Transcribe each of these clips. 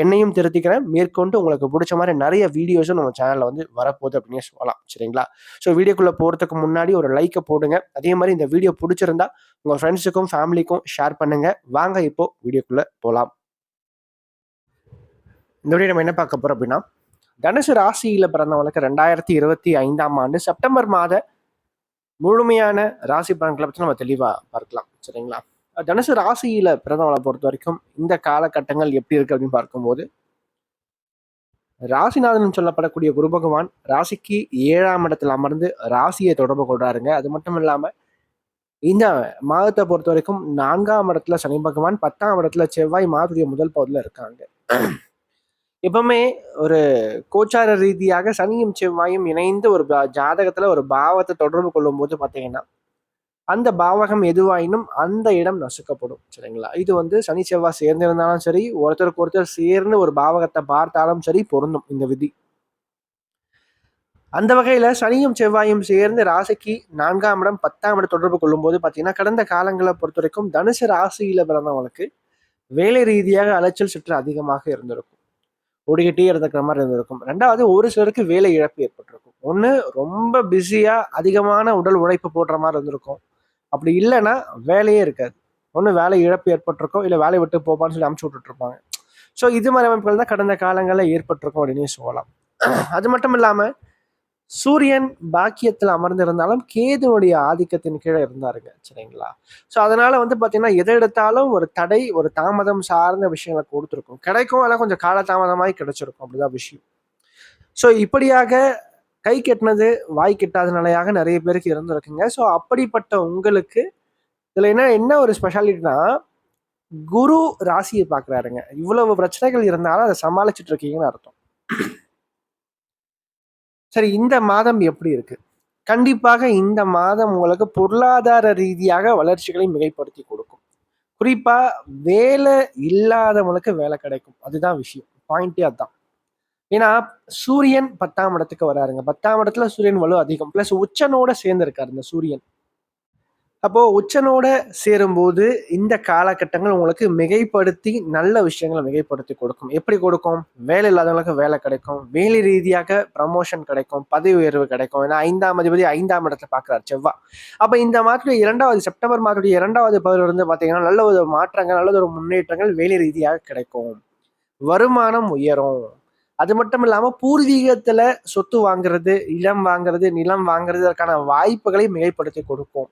என்னையும் திருத்திக்கிறேன். மேற்கொண்டு உங்களுக்கு பிடிச்ச மாதிரி நிறைய வீடியோஸும் நம்ம சேனலில் வந்து வரப்போகுது அப்படின்னு சொல்லலாம். சரிங்களா? ஸோ வீடியோக்குள்ளே போகிறதுக்கு முன்னாடி ஒரு லைக்கை போடுங்க. அதே மாதிரி இந்த வீடியோ பிடிச்சிருந்தா உங்கள் ஃப்ரெண்ட்ஸுக்கும் ஃபேமிலிக்கும் ஷேர் பண்ணுங்கள் வாங்க இப்போ வீடியோக்குள்ளே போகலாம் இந்த வீடியோ நம்ம என்ன பார்க்க போகிறோம் அப்படின்னா தனுசு ராசியில் பிறந்தவங்களுக்கு ரெண்டாயிரத்தி இருபத்தி ஐந்தாம் ஆண்டு செப்டம்பர் மாத முழுமையான ராசி பலன்களை பற்றி நம்ம தெளிவாக பார்க்கலாம். சரிங்களா? தனுசு ராசியில பிறந்தவளை பொறுத்த வரைக்கும் இந்த காலகட்டங்கள் எப்படி இருக்கு அப்படின்னு பார்க்கும்போது ராசிநாதன் சொல்லப்படக்கூடிய குரு பகவான் ராசிக்கு ஏழாம் இடத்துல அமர்ந்து ராசியை தொடர்பு கொள்றாருங்க. அது மட்டும் இல்லாமல் இந்த மாதத்தை பொறுத்த வரைக்கும் நான்காம் இடத்துல சனி பகவான் பத்தாம் இடத்துல செவ்வாய் மாதத்துடைய முதல் பகுதியில் இருக்காங்க. எப்பவுமே ஒரு கோச்சார ரீதியாக சனியும் செவ்வாயும் இணைந்து ஒரு ஜாதகத்துல ஒரு பாவத்தை தொடர்பு கொள்ளும் போது பாத்தீங்கன்னா அந்த பாவகம் எதுவாயினும் அந்த இடம் நசுக்கப்படும் சரிங்களா? இது வந்து சனி செவ்வாய் சேர்ந்திருந்தாலும் சரி ஒருத்தருக்கு ஒருத்தர் சேர்ந்து ஒரு பாவகத்தை பார்த்தாலும் சரி பொருந்தும் இந்த விதி. அந்த வகையில சனியும் செவ்வாயும் சேர்ந்து ராசிக்கு நான்காம் இடம் பத்தாம் இடம் தொடர்பு கொள்ளும் போது பார்த்தீங்கன்னா கடந்த காலங்களை பொறுத்த வரைக்கும் தனுசு ராசியில பிறந்தவங்களுக்கு வேலை ரீதியாக அலைச்சல் சுற்று அதிகமாக இருந்திருக்கும். ஓடிக்கிட்டே இருந்துக்கிற மாதிரி இருந்திருக்கும். ரெண்டாவது ஒரு சிலருக்கு வேலை இழப்பு ஏற்பட்டிருக்கும். ஒன்று ரொம்ப பிஸியாக அதிகமான உடல் உழைப்பு போடுற மாதிரி இருந்திருக்கும். அப்படி இல்லைன்னா வேலையே இருக்காது. ஒன்று வேலை இழப்பு ஏற்பட்டிருக்கும் இல்லை வேலையை விட்டு போப்பான்னு சொல்லி அமுச்சு விட்டுட்டு இருப்பாங்க ஸோ இது மாதிரி அமைப்புகள் தான் கடந்த காலங்களில் ஏற்பட்டிருக்கும் அப்படின்னு சொல்லலாம். அது மட்டும் இல்லாமல் சூரியன் பாக்கியத்தில் அமர்ந்திருந்தாலும் கேதுனுடைய ஆதிக்கத்தின் கீழே இருந்தாருங்க சரிங்களா? ஸோ அதனால வந்து பார்த்தீங்கன்னா எதை எடுத்தாலும் ஒரு தடை ஒரு தாமதம் சார்ந்த விஷயங்களை கொடுத்துருக்கும். கிடைக்கும் ஆனால் கொஞ்சம் காலதாமதமாகி கிடைச்சிருக்கும். அப்படிதான் விஷயம். ஸோ இப்படியாக கை கெட்டினது வாய் கெட்டாத நிலையாக நிறைய பேருக்கு இருந்திருக்குங்க. ஸோ அப்படிப்பட்ட உங்களுக்கு இதில் என்ன என்ன ஒரு ஸ்பெஷாலிட்டினா குரு ராசியை பார்க்குறாருங்க. இவ்வளவு பிரச்சனைகள் இருந்தாலும் அதை சமாளிச்சுட்டு இருக்கீங்கன்னு அர்த்தம். சரி இந்த மாதம் எப்படி இருக்கு? கண்டிப்பாக இந்த மாதம் உங்களுக்கு பொருளாதார ரீதியாக வளர்ச்சிகளை மிகைப்படுத்தி கொடுக்கும். குறிப்பா வேலை இல்லாதவங்களுக்கு வேலை கிடைக்கும். அதுதான் விஷயம். பாயிண்டே அதுதான். ஏன்னா சூரியன் பத்தாம் இடத்துக்கு வராருங்க. பத்தாம் இடத்துல சூரியன் வலு அதிகம். பிளஸ் உச்சனோட சேர்ந்து இருக்காரு இந்த சூரியன். அப்போ உச்சனோட சேரும்போது இந்த காலகட்டங்கள் உங்களுக்கு மிகைப்படுத்தி நல்ல விஷயங்களை மிகைப்படுத்தி கொடுக்கும். எப்படி கொடுக்கும்? வேலை இல்லாதவங்களுக்கு வேலை கிடைக்கும். வேலை ரீதியாக ப்ரமோஷன் கிடைக்கும். பதவி உயர்வு கிடைக்கும். ஏன்னா ஐந்தாம் அதிபதி ஐந்தாம் இடத்துல பார்க்குறாரு செவ்வா. அப்போ இந்த மாதத்துடைய இரண்டாவது செப்டம்பர் மாதத்துடைய இரண்டாவது பகுதியில் இருந்து பார்த்தீங்கன்னா நல்ல ஒரு மாற்றங்கள் நல்ல ஒரு முன்னேற்றங்கள் வேலை ரீதியாக கிடைக்கும். வருமானம் உயரும். அது மட்டும் இல்லாமல் பூர்வீகத்தில் சொத்து வாங்குறது இடம் வாங்குறது நிலம் வாங்குறதுக்கான வாய்ப்புகளை மிகைப்படுத்தி கொடுக்கும்.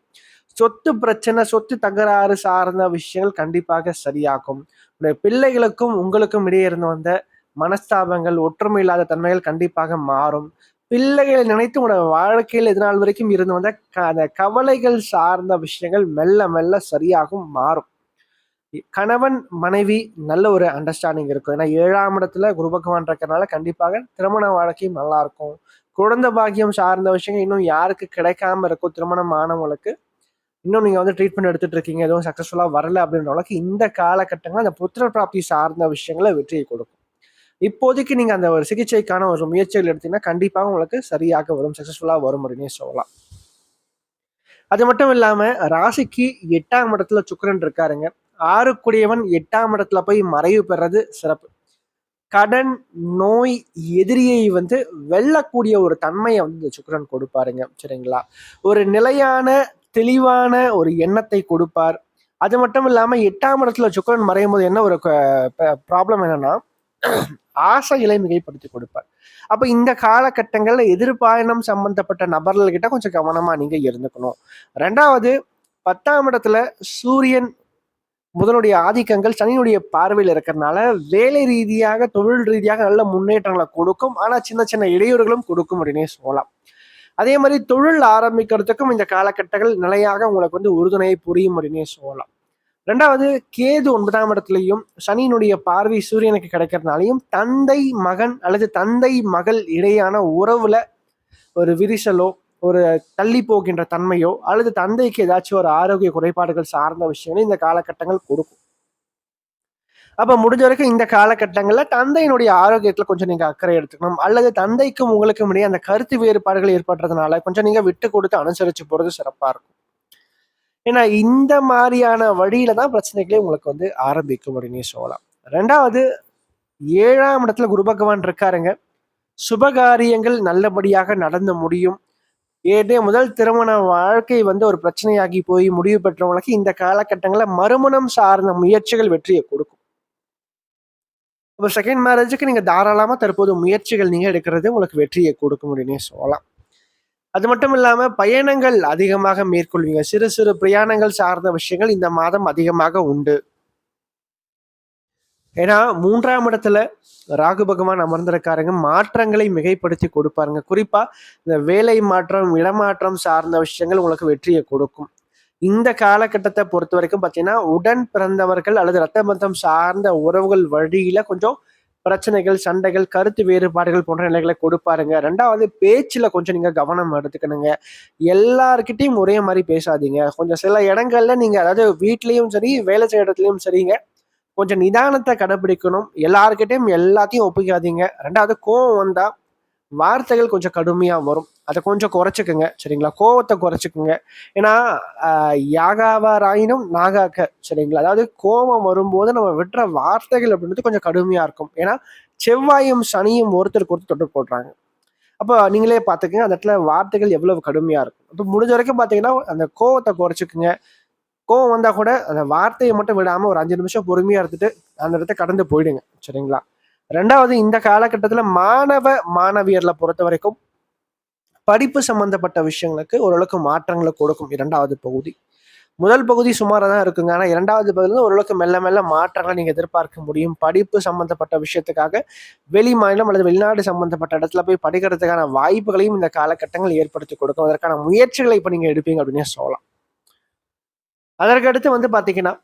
சொத்து பிரச்சனை சொத்து தகராறு சார்ந்த விஷயங்கள் கண்டிப்பாக சரியாகும். பிள்ளைகளுக்கும் உங்களுக்கும் இடையே இருந்து வந்த மனஸ்தாபங்கள் ஒற்றுமை இல்லாத தன்மைகள் கண்டிப்பாக மாறும். பிள்ளைகளை நினைத்து உங்களோட வாழ்க்கையில் இது வரைக்கும் இருந்து வந்த க- அந்த கவலைகள் சார்ந்த விஷயங்கள் மெல்ல மெல்ல சரியாகும் மாறும். கணவன் மனைவி நல்ல ஒரு அண்டர்ஸ்டாண்டிங் இருக்கும். ஏன்னா ஏழாம் இடத்துல குரு பகவான் இருக்கிறனால கண்டிப்பாக திருமண வாழ்க்கையும் நல்லா இருக்கும் குழந்தை பாக்கியம் சார்ந்த விஷயங்கள் இன்னும் யாருக்கு கிடைக்காம இருக்கும் திருமணம் ஆனவங்களுக்கு. இன்னும் நீங்க வந்து ட்ரீட்மெண்ட் எடுத்துட்டு இருக்கீங்க எதுவும் சக்சஸ்ஃபுல்லா வரல அப்படின்ற இந்த காலகட்டங்கள் அந்த புத்திர பிராப்தி சார்ந்த விஷயங்களை வெற்றியை கொடுக்கும். இப்போதைக்கு நீங்க அந்த ஒரு சிகிச்சைக்கான ஒரு முயற்சிகள் எடுத்தீங்கன்னா கண்டிப்பாக உங்களுக்கு சரியாக வரும் சக்சஸ்ஃபுல்லா வரும் அப்படின்னே சொல்லலாம். அது மட்டும் இல்லாம ராசிக்கு எட்டாம் இடத்துல சுக்கரன் இருக்காருங்க. ஆறுக்குடையவன் எட்டாம் இடத்துல போய் மறைவு பெறது சிறப்பு. கடன் நோய் எதிரியை வந்து வெல்லக்கூடிய ஒரு தன்மையை வந்து இந்த சுக்கிரன் கொடுப்பாருங்க. சரிங்களா? ஒரு நிலையான தெளிவான ஒரு எண்ணத்தை கொடுப்பார். அது மட்டும் இல்லாம எட்டாம் இடத்துல சுக்கரன் மறையும் போது என்ன ஒரு ப்ராப்ளம் என்னன்னா ஆசைகளை மிகைப்படுத்தி கொடுப்பார். அப்ப இந்த காலகட்டங்கள்ல எதிர்பாயணம் சம்பந்தப்பட்ட நபர்கள்கிட்ட கொஞ்சம் கவனமா நீங்க இருந்துக்கணும். ரெண்டாவது பத்தாம் இடத்துல சூரியன் புதனுடைய ஆதிக்கங்கள் சனியுடைய பார்வையில் இருக்கிறதுனால வேலை ரீதியாக தொழில் ரீதியாக நல்ல முன்னேற்றங்களை கொடுக்கும். ஆனால் சின்ன சின்ன இடையூறுகளும் கொடுக்கும் அப்படின்னே சொல்லலாம். அதே மாதிரி தொழில் ஆரம்பிக்கிறதுக்கும் இந்த காலகட்டங்கள் நிலையாக உங்களுக்கு வந்து உறுதுணையை புரியும் அப்படின்னே சொல்லலாம். ரெண்டாவது கேது ஒன்பதாம் இடத்துலையும் சனியினுடைய பார்வை சூரியனுக்கு கிடைக்கிறதுனாலையும் தந்தை மகன் அல்லது தந்தை மகள் இடையான உறவுல ஒரு விரிசலோ ஒரு தள்ளி போகின்ற தன்மையோ அல்லது தந்தைக்கு ஏதாச்சும் ஒரு ஆரோக்கிய குறைபாடுகள் சார்ந்த விஷயங்களும் இந்த காலகட்டங்கள் கொடுக்கும். அப்ப முடிஞ்ச வரைக்கும் இந்த காலகட்டங்கள்ல தந்தையினுடைய ஆரோக்கியத்துல கொஞ்சம் நீங்க அக்கறை எடுத்துக்கணும். அல்லது தந்தைக்கும் உங்களுக்கும் இடையே அந்த கருத்து வேறுபாடுகள் ஏற்படுறதுனால கொஞ்சம் நீங்க விட்டு கொடுத்து அனுசரிச்சு போறது சிறப்பா இருக்கும். ஏன்னா இந்த மாதிரியான வழியில தான் பிரச்சனைகளே உங்களுக்கு வந்து ஆரம்பிக்கும் அப்படின்னு சொல்லலாம். ரெண்டாவது ஏழாம் இடத்துல குரு பகவான் இருக்காருங்க. சுபகாரியங்கள் நல்லபடியாக நடந்து முடியும். ஏற்கனவே முதல் திருமண வாழ்க்கை வந்து ஒரு பிரச்சனையாகி போய் முடிவு பெற்றவங்களுக்கு இந்த காலகட்டங்களில் மறுமணம் சார்ந்த முயற்சிகள் வெற்றியை கொடுக்கும். இப்போ செகண்ட் மேரேஜுக்கு நீங்கள் தாராளமாக தற்போது முயற்சிகள் நீங்கள் எடுக்கிறது உங்களுக்கு வெற்றியை கொடுக்கும் அப்படின்னே சொல்லலாம். அது மட்டும் இல்லாமல் பயணங்கள் அதிகமாக மேற்கொள்வீங்க. சிறு சிறு பிரயாணங்கள் சார்ந்த விஷயங்கள் இந்த மாதம் அதிகமாக உண்டு. ஏன்னா மூன்றாம் இடத்துல ராகு பகவான் அமர்ந்திருக்காருங்க. மாற்றங்களை மிகைப்படுத்தி கொடுப்பாருங்க. குறிப்பா இந்த வேலை மாற்றம் இடமாற்றம் சார்ந்த விஷயங்கள் உங்களுக்கு வெற்றியை கொடுக்கும். இந்த காலகட்டத்தை பொறுத்த வரைக்கும் பார்த்தீங்கன்னா உடன் பிறந்தவர்கள் அல்லது ரத்த பந்தம் சார்ந்த உறவுகள் வழியில கொஞ்சம் பிரச்சனைகள் சண்டைகள் கருத்து வேறுபாடுகள் போன்ற நிலைகளை கொடுப்பாருங்க. ரெண்டாவது பேச்சில் கொஞ்சம் நீங்கள் கவனம் எடுத்துக்கணுங்க. எல்லாருக்கிட்டையும் ஒரே மாதிரி பேசாதீங்க. கொஞ்சம் சில இடங்கள்ல நீங்கள் அதாவது வீட்லேயும் சரி வேலை செய்ய இடத்துலையும் சரிங்க. கொஞ்சம் நிதானத்தை கடைபிடிக்கணும். எல்லாருக்கிட்டையும் எல்லாத்தையும் ஒப்பிக்காதீங்க. ரெண்டாவது கோவம் வந்தால் வார்த்தைகள் கொஞ்சம் கடுமையாக வரும். அதை கொஞ்சம் குறைச்சிக்கோங்க. சரிங்களா? கோவத்தை குறைச்சிக்கோங்க. ஏன்னா யாகாவாராயினும் நாகாக்க சரிங்களா? அதாவது கோபம் வரும்போது நம்ம விட்டுற வார்த்தைகள் அப்படின்றது கொஞ்சம் கடுமையாக இருக்கும். ஏன்னா செவ்வாயும் சனியும் ஒருத்தருக்கு ஒருத்தர் தொட்டு போடுறாங்க. அப்போ நீங்களே பார்த்துக்கங்க அந்த இடத்துல வார்த்தைகள் எவ்வளவு கடுமையாக இருக்கும். இப்போ முடிஞ்ச வரைக்கும் பார்த்தீங்கன்னா அந்த கோவத்தை குறைச்சிக்கோங்க. கோவம் வந்தால் கூட அந்த வார்த்தையை மட்டும் விடாமல் ஒரு அஞ்சு நிமிஷம் பொறுமையாக இருந்துட்டு அந்த இடத்த கடந்து போயிடுங்க. சரிங்களா? ரெண்டாவது இந்த காலகட்டத்தில் மாணவ மாணவியர்களை பொறுத்த வரைக்கும் படிப்பு சம்பந்தப்பட்ட விஷயங்களுக்கு ஓரளவுக்கு மாற்றங்களை கொடுக்கும் இரண்டாவது பகுதி. முதல் பகுதி சுமாராக தான் இருக்குங்க. ஆனால் இரண்டாவது பகுதியில் ஓரளவுக்கு மெல்ல மெல்ல மாற்றங்களை நீங்கள் எதிர்பார்க்க முடியும். படிப்பு சம்பந்தப்பட்ட விஷயத்துக்காக வெளி மாநிலம் அல்லது வெளிநாடு சம்பந்தப்பட்ட இடத்துல போய் படிக்கிறதுக்கான வாய்ப்புகளையும் இந்த காலகட்டங்கள் ஏற்படுத்தி கொடுக்கும். அதற்கான முயற்சிகளை இப்போ நீங்கள் எடுப்பீங்க அப்படின்னு சொல்லலாம். அதற்கடுத்து வந்து பார்த்தீங்கன்னா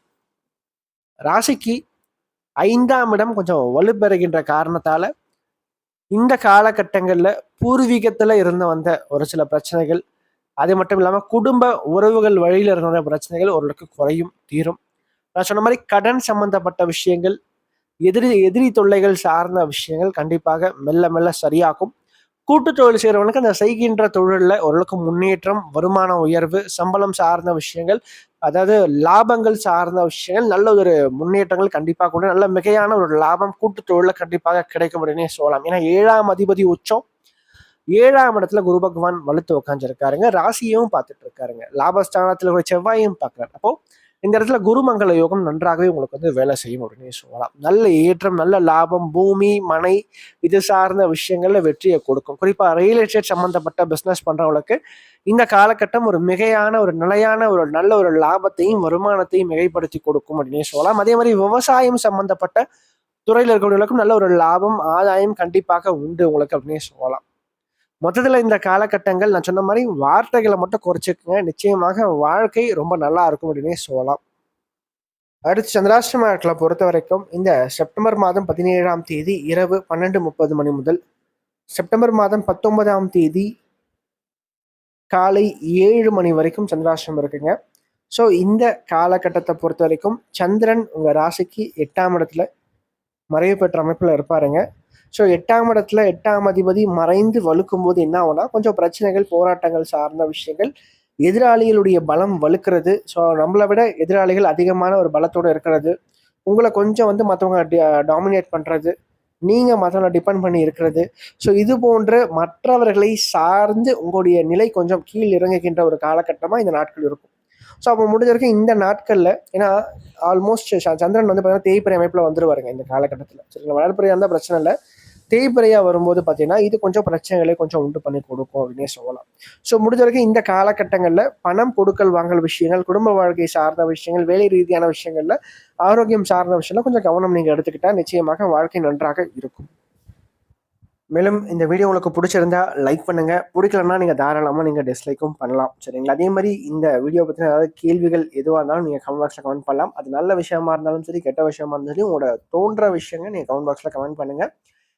ராசிக்கு ஐந்தாம் இடம் கொஞ்சம் வலுப்பெறுகின்ற காரணத்தால் இந்த காலகட்டங்களில் பூர்வீகத்தில் இருந்து வந்த ஒரு சில பிரச்சனைகள் அது மட்டும் இல்லாமல் குடும்ப உறவுகள் வழியில் இருந்த பிரச்சனைகள் ஓரளவுக்கு குறையும் தீரும். நான் சொன்ன மாதிரி கடன் சம்பந்தப்பட்ட விஷயங்கள் எதிரி எதிரி தொல்லைகள் சார்ந்த விஷயங்கள் கண்டிப்பாக மெல்ல மெல்ல சரியாகும். கூட்டு தொழில் செய்கிறவனுக்கு அந்த செய்கின்ற தொழிலில் ஓரளவுக்கு முன்னேற்றம் வருமான உயர்வு சம்பளம் சார்ந்த விஷயங்கள் அதாவது லாபங்கள் சார்ந்த விஷயங்கள் நல்ல ஒரு முன்னேற்றங்கள் கண்டிப்பாக கூட நல்ல மிகையான ஒரு லாபம் கூட்டு தொழிலில் கண்டிப்பாக கிடைக்கும் அப்படின்னே சொல்லலாம். ஏன்னா ஏழாம் அதிபதி உச்சம். ஏழாம் இடத்துல குரு பகவான் வலுத்து உட்காந்துருக்காருங்க ராசியும் பார்த்துட்டு இருக்காருங்க. லாபஸ்தானத்தில் ஒரு செவ்வாயும் பார்க்குறாரு. அப்போ இந்த இடத்துல குருமங்கள யோகம் நன்றாகவே உங்களுக்கு வந்து வேலை செய்யும் அப்படின்னு சொல்லலாம். நல்ல ஏற்றம் நல்ல லாபம் பூமி மனை இது சார்ந்த விஷயங்கள்ல வெற்றியை கொடுக்கும். குறிப்பா ரியல் எஸ்டேட் சம்பந்தப்பட்ட பிசினஸ் பண்றவங்களுக்கு இந்த காலகட்டம் ஒரு மிகையான ஒரு நிலையான ஒரு நல்ல ஒரு லாபத்தையும் வருமானத்தையும் மிகைப்படுத்தி கொடுக்கும் அப்படின்னு சொல்லலாம். அதே மாதிரி விவசாயம் சம்பந்தப்பட்ட துறையில் இருக்கிறவங்களுக்கும் நல்ல ஒரு லாபம் ஆதாயம் கண்டிப்பாக உண்டு உங்களுக்கு அப்படின்னு சொல்லலாம். மொத்தத்தில் இந்த காலகட்டங்கள் நான் சொன்ன மாதிரி வார்த்தைகளை மட்டும் குறைச்சிக்கோங்க. நிச்சயமாக வாழ்க்கை ரொம்ப நல்லா இருக்கும் அப்படின்னே சொல்லலாம். அடுத்து சந்திராஷ்டம நாட்களை பொறுத்த வரைக்கும் இந்த செப்டம்பர் மாதம் பதினேழாம் தேதி இரவு பன்னெண்டு முப்பது மணி முதல் செப்டம்பர் மாதம் பத்தொன்பதாம் தேதி காலை ஏழு மணி வரைக்கும் சந்திராஷ்டிரம் இருக்குங்க. ஸோ இந்த காலகட்டத்தை பொறுத்த வரைக்கும் சந்திரன் உங்கள் ராசிக்கு எட்டாம் இடத்துல மறைவு பெற்ற அமைப்பில் இருப்பாருங்க. ஸோ எட்டாம் இடத்துல எட்டாம் அதிபதி மறைந்து வலுக்கும் போது என்ன ஆகும்னா கொஞ்சம் பிரச்சனைகள் போராட்டங்கள் சார்ந்த விஷயங்கள் எதிராளிகளுடைய பலம் வலுக்கிறது. ஸோ நம்மளை விட எதிராளிகள் அதிகமான ஒரு பலத்தோடு இருக்கிறது. உங்களை கொஞ்சம் வந்து மற்றவங்க டாமினேட் பண்ணுறது நீங்கள் மற்றவங்களை டிபெண்ட் பண்ணி இருக்கிறது. ஸோ இது போன்ற மற்றவர்களை சார்ந்து உங்களுடைய நிலை கொஞ்சம் கீழ் இறங்குகின்ற ஒரு காலகட்டமாக இந்த நாட்கள் இருக்கும். ஸோ அப்போ முடிஞ்ச வரைக்கும் இந்த நாட்களில் ஏன்னா ஆல்மோஸ்ட் சந்திரன் வந்து பார்த்தீங்கன்னா தேய்பிரை அமைப்பில் வந்துருவாருங்க இந்த காலகட்டத்தில். சரிங்களா வளர்ப்புறையாக இருந்தால் பிரச்சனை இல்லை. தேய்பிரையாக வரும்போது பார்த்தீங்கன்னா இது கொஞ்சம் பிரச்சனைகளை கொஞ்சம் உண்டு பண்ணி கொடுக்கும் அப்படின்னே சொல்லலாம். ஸோ முடிஞ்ச வரைக்கும் இந்த காலகட்டங்களில் பணம் கொடுக்கல் வாங்கல் விஷயங்கள் குடும்ப வாழ்க்கை சார்ந்த விஷயங்கள் வேலை ரீதியான விஷயங்களில் ஆரோக்கியம் சார்ந்த விஷயம்ல கொஞ்சம் கவனம் நீங்கள் எடுத்துக்கிட்டால் நிச்சயமாக வாழ்க்கை நன்றாக இருக்கும். மேலும் இந்த வீடியோ உங்களுக்கு பிடிச்சிருந்தா லைக் பண்ணுங்கள் பிடிக்கலன்னா நீங்கள் தாராளமாக நீங்கள் டிஸ்லைக்கும் பண்ணலாம். சரிங்களா? அதே மாதிரி இந்த வீடியோ பற்றின ஏதாவது கேள்விகள் எதுவாக இருந்தாலும் நீங்கள் கமெண்ட் பாக்ஸில் கமெண்ட் பண்ணலாம். அது நல்ல விஷயமா இருந்தாலும் சரி கெட்ட விஷயமா இருந்தாலும் உங்களோட தோன்ற விஷயங்கள் நீங்கள் கமெண்ட் பாக்ஸில் கமெண்ட் பண்ணுங்கள்